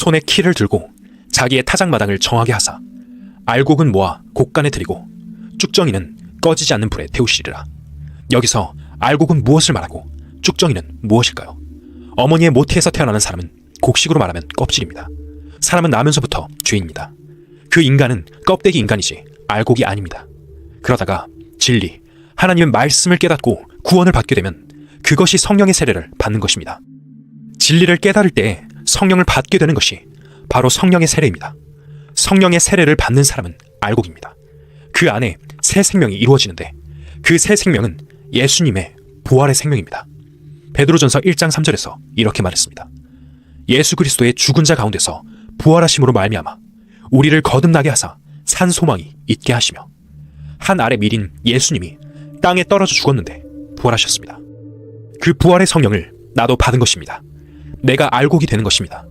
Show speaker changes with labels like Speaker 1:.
Speaker 1: 손에 키를 들고 자기의 타작마당을 정하게 하사 알곡은 모아 곡간에 들이고 쭉정이는 꺼지지 않는 불에 태우시리라. 여기서 알곡은 무엇을 말하고 쭉정이는 무엇일까요? 어머니의 모태에서 태어나는 사람은 곡식으로 말하면 껍질입니다. 사람은 나면서부터 죄입니다. 그 인간은 껍데기 인간이지 알곡이 아닙니다. 그러다가 진리, 하나님의 말씀을 깨닫고 구원을 받게 되면 그것이 성령의 세례를 받는 것입니다. 진리를 깨달을 때 성령을 받게 되는 것이 바로 성령의 세례입니다. 성령의 세례를 받는 사람은 알곡입니다. 그 안에 새 생명이 이루어지는데 그 새 생명은 예수님의 부활의 생명입니다. 베드로전서 1장 3절에서 이렇게 말했습니다. 예수 그리스도의 죽은 자 가운데서 부활하심으로 말미암아 우리를 거듭나게 하사 산 소망이 있게 하시며 한 알의 밀인 예수님이 땅에 떨어져 죽었는데 부활하셨습니다. 그 부활의 성령을 나도 받은 것입니다. 내가 알곡이 되는 것입니다.